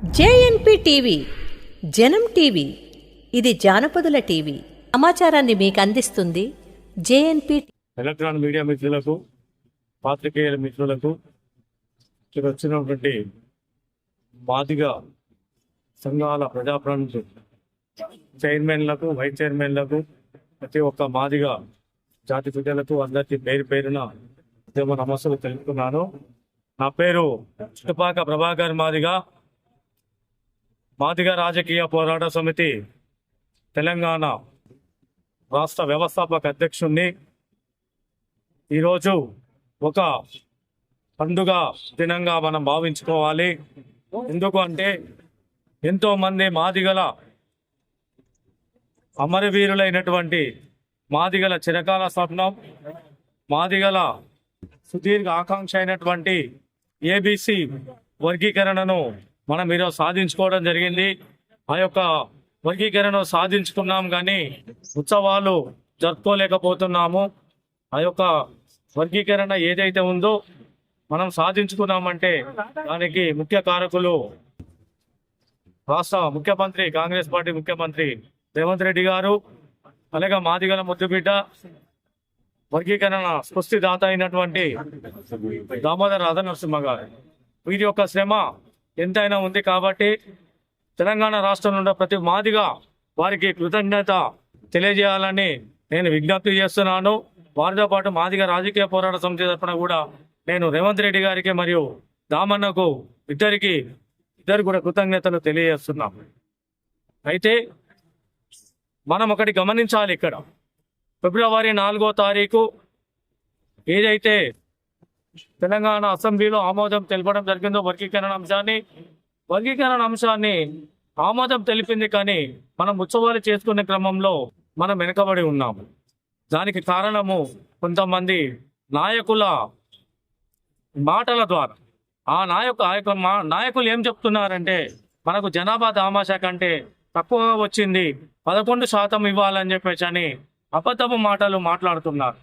JNP TV జనం TV ఇది జానపదుల TV. సమాచారాన్ని మీకు అందిస్తుంది జేఎన్పి ఎలక్ట్రానిక్ మీడియా మిత్రులకు పాత్రికేయుల మిత్రులకు ఇక్కడ వచ్చినటువంటి మాదిగా సంఘాల ప్రజాప్రతినిధులు చైర్మన్లకు వైస్ చైర్మన్లకు ప్రతి ఒక్క మాదిగా జాతి ప్రజలకు అందరికీ పేరు పేరున ఉద్యమ నమస్సులు తెలుపుతున్నాను. నా పేరు చుట్టుపాక ప్రభాకర్ మాదిగా. మాదిగ రాజకీయ పోరాట సమితి తెలంగాణ రాష్ట్ర వ్యవస్థాపక అధ్యక్షుణ్ణి ఈరోజు ఒక పండుగ దినంగా మనం భావించుకోవాలి. ఎందుకు అంటే ఎంతోమంది మాదిగల అమరవీరులైనటువంటి మాదిగల చిరకాల స్వప్నం మాదిగల సుదీర్ఘ ఆకాంక్ష అయినటువంటి ఏబీసీ వర్గీకరణను మనం ఈరోజు సాధించుకోవడం జరిగింది. ఆ యొక్క వర్గీకరణ సాధించుకున్నాం కానీ ఉత్సవాలు జరుపుకోలేకపోతున్నాము. ఆ యొక్క వర్గీకరణ ఏదైతే ఉందో మనం సాధించుకున్నామంటే దానికి ముఖ్య కారకులు రాష్ట్ర ముఖ్యమంత్రి కాంగ్రెస్ పార్టీ ముఖ్యమంత్రి రేవంత్ రెడ్డి గారు అలాగే మాదిగల ముద్దుబిడ్డ వర్గీకరణ స్పష్టిదాత అయినటువంటి దామోదర రాధ నరసింహ గారు. వీరి యొక్క శ్రమ ఎంతైనా ఉంది కాబట్టి తెలంగాణ రాష్ట్రం నుండి ప్రతి మాదిగా వారికి కృతజ్ఞత తెలియజేయాలని నేను విజ్ఞప్తి చేస్తున్నాను. వారితో పాటు మాదిగా రాజకీయ పోరాట సమితి తరఫున కూడా నేను రేవంత్ రెడ్డి గారికి మరియు దామన్నకు ఇద్దరికి ఇద్దరు కూడా కృతజ్ఞతలు తెలియజేస్తున్నాం. అయితే మనం ఒకటి గమనించాలి ఇక్కడ. ఫిబ్రవరి నాలుగో తారీఖు ఏదైతే తెలంగాణ అసెంబ్లీలో ఆమోదం తెలపడం జరిగిందో వర్గీకరణ అంశాన్ని వర్గీకరణ అంశాన్ని ఆమోదం తెలిపింది కానీ మనం ఉత్సవాలు చేసుకునే క్రమంలో మనం వెనుకబడి ఉన్నాము దానికి కారణము కొంతమంది నాయకుల మాటల ద్వారా. ఆ నాయకు ఆ యొక్క మా నాయకులు ఏం చెప్తున్నారంటే మనకు జనాభా దామాషా కంటే తక్కువగా వచ్చింది పదకొండు శాతం ఇవ్వాలని చెప్పేసి అని అబద్ధపు మాటలు మాట్లాడుతున్నారు.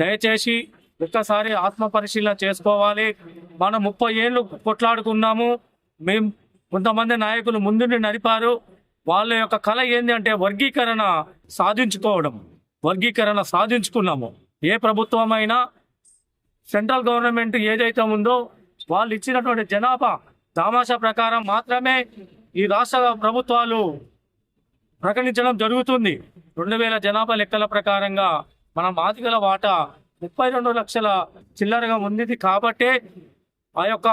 దయచేసి ఒక్కసారి ఆత్మ పరిశీలన చేసుకోవాలి. మనం ముప్పై ఏళ్ళు కొట్లాడుకున్నాము. మేము కొంతమంది నాయకులు ముందుండి నడిపారు. వాళ్ళ యొక్క కళ ఏంది అంటే వర్గీకరణ సాధించుకోవడం. వర్గీకరణ సాధించుకున్నాము. ఏ ప్రభుత్వం అయినా సెంట్రల్ గవర్నమెంట్ ఏదైతే ఉందో వాళ్ళు ఇచ్చినటువంటి జనాభా దామాషా ప్రకారం మాత్రమే ఈ రాష్ట్ర ప్రభుత్వాలు ప్రకటించడం జరుగుతుంది. రెండు వేల జనాభా లెక్కల ప్రకారంగా మన మాదిగల వాటా ముప్పై రెండు లక్షల చిల్లరగా ఉంది కాబట్టే ఆ యొక్క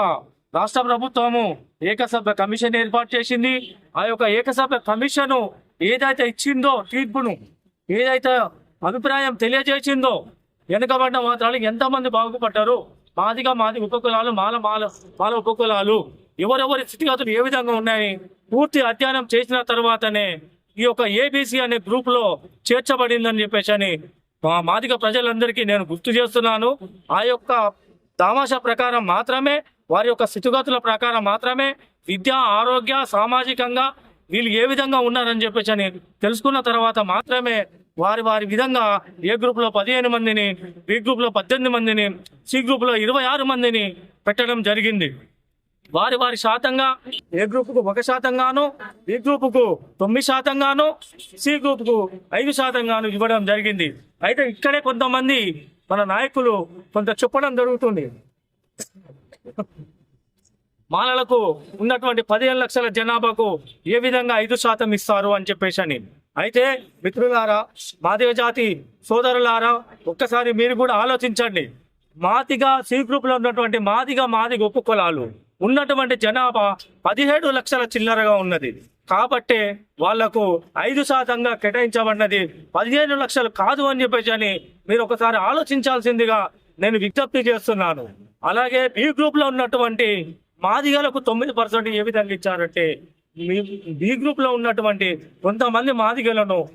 రాష్ట్ర ప్రభుత్వము ఏకసభ్య కమిషన్ ఏర్పాటు చేసింది. ఆ యొక్క ఏకసభ్య కమిషన్ ఏదైతే ఇచ్చిందో తీర్పును ఏదైతే అభిప్రాయం తెలియజేసిందో వెనుకబడ్డ మాత్రాలు ఎంతమంది బాగుపడ్డారు? మాదిగా మాది ఉపకులాలు మాల మాల మాల ఉపకులాలు. ఎవరెవరి స్థితిగతులు ఏ విధంగా ఉన్నాయి? పూర్తి అధ్యయనం చేసిన తర్వాతనే ఈ యొక్క ఏబీసీ అనే గ్రూప్లో చేర్చబడిందని చెప్పేసి అని మా మాదిగ ప్రజలందరికీ నేను గుర్తు చేస్తున్నాను ఆ యొక్క తామాషా ప్రకారం మాత్రమే వారి యొక్క స్థితిగతుల ప్రకారం మాత్రమే విద్య ఆరోగ్య సామాజికంగా వీళ్ళు ఏ విధంగా ఉన్నారని చెప్పేసి అని తెలుసుకున్న తర్వాత మాత్రమే వారి వారి విధంగా ఏ గ్రూప్లో పదిహేను మందిని బి గ్రూప్లో పద్దెనిమిది మందిని సి గ్రూప్లో ఇరవై ఆరు మందిని పెట్టడం జరిగింది. వారి వారి శాతంగా ఏ గ్రూప్కు ఒక శాతంగాను బి గ్రూప్కు తొమ్మిది శాతంగాను సి గ్రూప్కు ఐదు శాతంగాను ఇవ్వడం జరిగింది. అయితే ఇక్కడే కొంతమంది మన నాయకులు కొంత చెప్పడం జరుగుతుంది. మాలలకు ఉన్నటువంటి పదిహేను లక్షల జనాభాకు ఏ విధంగా ఐదు శాతం ఇస్తారు అని చెప్పేసి అని. అయితే మిత్రులారా మాదిగ జాతి సోదరులారా ఒక్కసారి మీరు కూడా ఆలోచించండి. మాదిగా సి గ్రూప్లో ఉన్నటువంటి మాదిగా మాదిగ ఉప కులాలు. ఉన్నటువంటి జనాభా పదిహేడు లక్షల చిల్లరగా ఉన్నది. కాబట్టే వాళ్ళకు ఐదు శాతంగా కేటాయించబడినది పదిహేను లక్షలు కాదు అని చెప్పేసి అని మీరు ఒకసారి ఆలోచించాల్సిందిగా నేను విజ్ఞప్తి చేస్తున్నాను. అలాగే బి గ్రూప్లో ఉన్నటువంటి మాదిగలకు తొమ్మిది పర్సెంట్ ఏ విధంగా ఇచ్చారంటే మీ- బి గ్రూప్లో ఉన్నటువంటి కొంతమంది మాదిగలను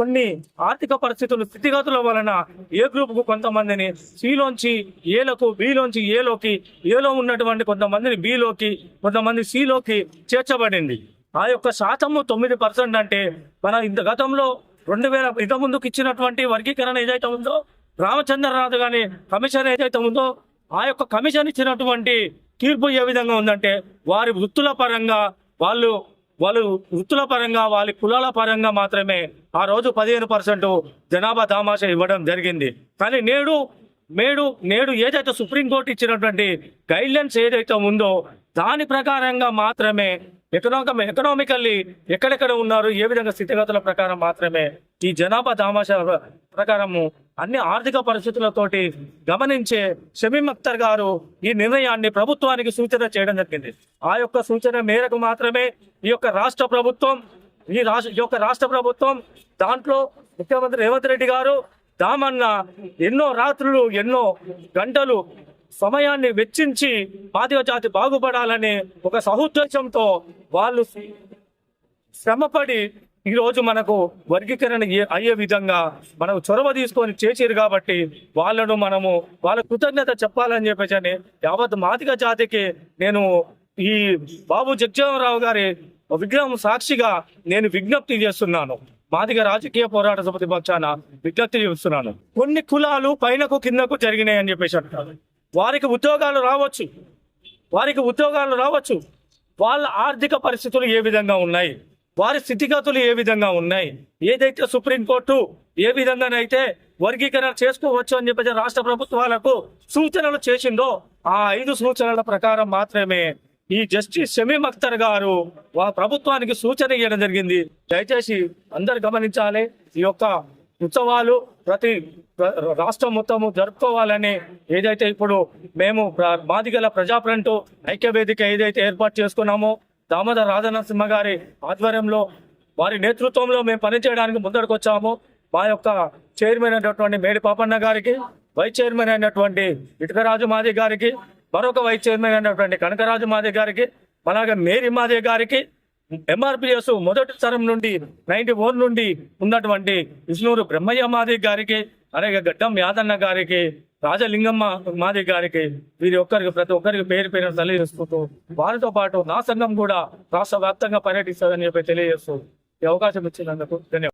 కొన్ని ఆర్థిక పరిస్థితులు స్థితిగతుల వలన ఏ గ్రూప్కు కొంతమందిని సిలోంచి ఏలకు బిలోంచి ఏలోకి ఏలో ఉన్నటువంటి కొంతమందిని బిలోకి కొంతమంది సిలోకి చేర్చబడింది. ఆ యొక్క శాతము తొమ్మిది పర్సెంట్ అంటే మన ఇంత గతంలో రెండు వేల ఇంత ముందుకు ఇచ్చినటువంటి వర్గీకరణ ఏదైతే ఉందో రామచంద్రనాథ్ గాని కమిషన్ ఏదైతే ఉందో ఆ యొక్క కమిషన్ ఇచ్చినటువంటి తీర్పు ఏ విధంగా ఉందంటే వారి వృత్తుల పరంగా వాళ్ళు వాళ్ళు వృత్తుల పరంగా వాళ్ళ కులాల పరంగా మాత్రమే ఆ రోజు పదిహేను పర్సెంట్ జనాభా దామాష ఇవ్వడం జరిగింది. కానీ నేడు నేడు నేడు ఏదైతే సుప్రీంకోర్టు ఇచ్చినటువంటి గైడ్లైన్స్ ఏదైతే ఉందో దాని ప్రకారంగా మాత్రమే ఎకనామిక ఎకనామికల్లీ ఎక్కడెక్కడ ఉన్నారు ఏ విధంగా స్థితిగతుల ప్రకారం మాత్రమే ఈ జనాభా దామాష ప్రకారము అన్ని ఆర్థిక పరిస్థితులతోటి గమనించే షమీం అఖ్తర్ గారు ఈ నిర్ణయాన్ని ప్రభుత్వానికి సూచన చేయడం జరిగింది. ఆ యొక్క సూచన మేరకు మాత్రమే ఈ యొక్క రాష్ట్ర ప్రభుత్వం ఈ రాష్ట్ర ఈ యొక్క రాష్ట్ర ప్రభుత్వం దాంట్లో ముఖ్యమంత్రి రేవంత్ రెడ్డి గారు దామన్న ఎన్నో రాత్రులు ఎన్నో గంటలు సమయాన్ని వెచ్చించి మాదిగ జాతి బాగుపడాలనే ఒక సహుద్దేశంతో వాళ్ళు శ్రమపడి ఈరోజు మనకు వర్గీకరణ అయ్యే విధంగా మనకు చొరవ తీసుకొని చేసిరు కాబట్టి వాళ్ళను మనము వాళ్ళ కృతజ్ఞత చెప్పాలని చెప్పేసి అని యావత్ మాదిగ జాతికి నేను ఈ బాబు జగజీవనరావు గారి విగ్రహం సాక్షిగా నేను విజ్ఞప్తి చేస్తున్నాను. మాదిగ రాజకీయ పోరాట సమితి పక్షాన విజ్ఞప్తి చేస్తున్నాను. కొన్ని కులాలు పైనకు కిందకు జరిగినాయి అని చెప్పేసి అంటారు. వారికి ఉద్యోగాలు రావచ్చు. వారికి ఉద్యోగాలు రావచ్చు. వాళ్ళ ఆర్థిక పరిస్థితులు ఏ విధంగా ఉన్నాయి? వారి స్థితిగతులు ఏ విధంగా ఉన్నాయి? ఏదైతే సుప్రీంకోర్టు ఏ విధంగానైతే వర్గీకరణ చేసుకోవచ్చు అని చెప్పేసి రాష్ట్ర ప్రభుత్వాలకు సూచనలు చేసిందో ఆ ఐదు సూచనల ప్రకారం మాత్రమే ఈ జస్టిస్ షమీమ్ అఖ్తర్ గారు వా ప్రభుత్వానికి సూచన ఇవ్వడం జరిగింది. దయచేసి అందరు గమనించాలి ఈ యొక్క ఉత్సవాలు ప్రతి రాష్ట్రం మొత్తము జరుపుకోవాలని ఏదైతే ఇప్పుడు మేము మాదిగల ప్రజాఫ్రంట్ ఐక్యవేదిక ఏదైతే ఏర్పాటు చేసుకున్నామో దామోదర రాజనరసింహ గారి ఆధ్వర్యంలో వారి నేతృత్వంలో మేము పనిచేయడానికి ముందడుకొచ్చాము. మా యొక్క చైర్మన్ అయినటువంటి మేడి పాపన్న గారికి వైస్ చైర్మన్ అయినటువంటి ఇటుకరాజు మాది గారికి మరొక వైస్ చైర్మన్ అయినటువంటి కనకరాజు మాది గారికి అలాగే మేరీ మాదే గారికి ఎంఆర్పిఎస్ మొదటి తరం నుండి నైన్టీ ఫోర్ నుండి ఉన్నటువంటి విష్ణూరు బ్రహ్మయ్య మాది గారికి అలాగే గడ్డం యాదన్న గారికి రాజలింగమ్మ మాది గారికి వీరి ఒక్కరికి ప్రతి ఒక్కరికి పేరు పేరు తెలియజేసుకుంటూ వారితో పాటు నా సంఘం కూడా రాష్ట్ర వ్యాప్తంగా పర్యటిస్తుందని చెప్పి తెలియజేస్తూ ఈ అవకాశం ఇచ్చినందుకు ధన్యవాదాలు.